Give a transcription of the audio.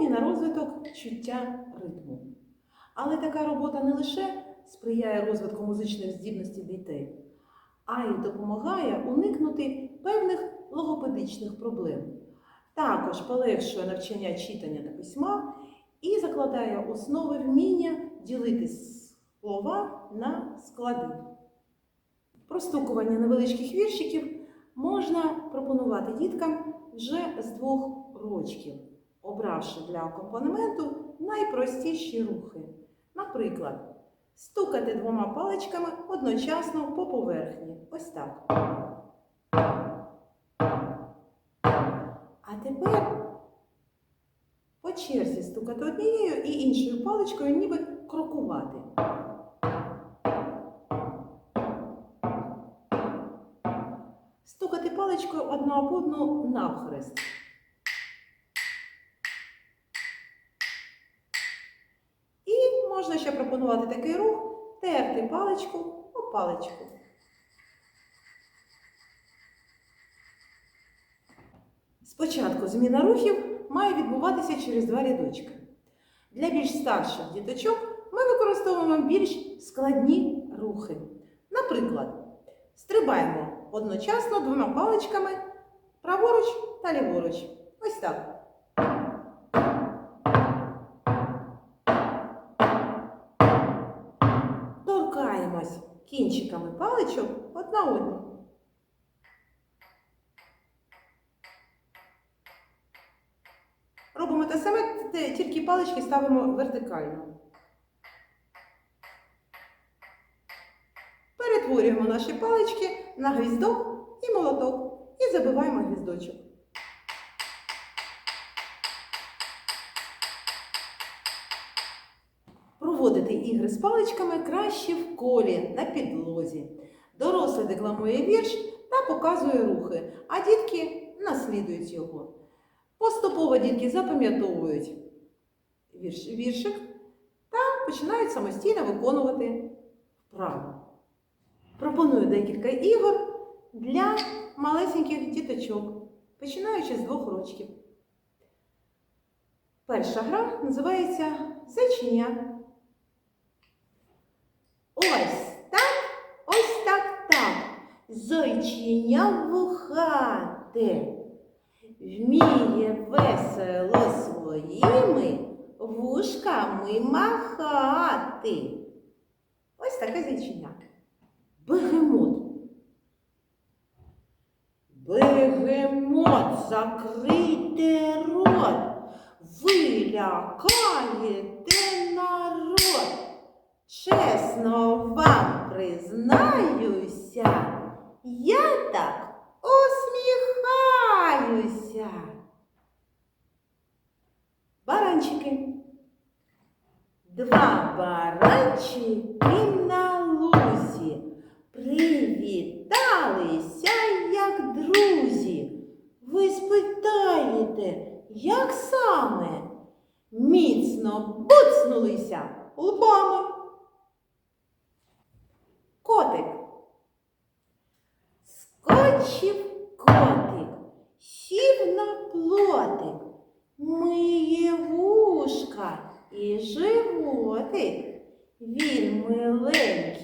спрямовані на розвиток чуття ритму. Але така робота не лише сприяє розвитку музичних здібностей дітей, а й допомагає уникнути певних логопедичних проблем. Також полегшує навчання читання та письма і закладає основи вміння ділити слова на склади. Простукування невеличких віршиків можна пропонувати діткам вже з двох рочків, обравши для акомпанементу найпростіші рухи. Наприклад, стукати двома паличками одночасно по поверхні. Ось так. А тепер по черзі стукати однією і іншою паличкою, ніби крокувати. Стукати паличкою одна об одну навхрест. Можна ще пропонувати такий рух терти паличку об паличку. Спочатку зміна рухів має відбуватися через два рядочки. Для більш старших діточок ми використовуємо більш складні рухи. Наприклад, стрибаємо одночасно двома паличками праворуч та ліворуч. Ось так. Торкаємось кінчиками паличок одна одну. Робимо те саме, тільки палички ставимо вертикально. Перетворюємо наші палички на гвіздок і молоток і забиваємо гвіздочок. Проводити ігри з паличками краще в колі на підлозі. Дорослий декламує вірш та показує рухи, а дітки наслідують його. Поступово дітки запам'ятовують вірш, віршик та починають самостійно виконувати вправи. Пропоную декілька ігор для малесеньких діточок, починаючи з двох рочків. Перша гра називається Зайчиня. Ось так, ось так, так. Зайчиня вухате. Вміє весело своїми вушками махати. Ось таке зайчиня. Бегемот. Бегемот, закрийте рот. Ви лякаєте народ. Чесно вам признаюся, я так усміхаюся. Баранчики. Два баранчики на лузі привіталися, як друзі. Ви спитаєте, як саме? Міцно буцнулися лбами. Котик. Скочив котик, сів на плотик, миє вушка і животик. Він миленький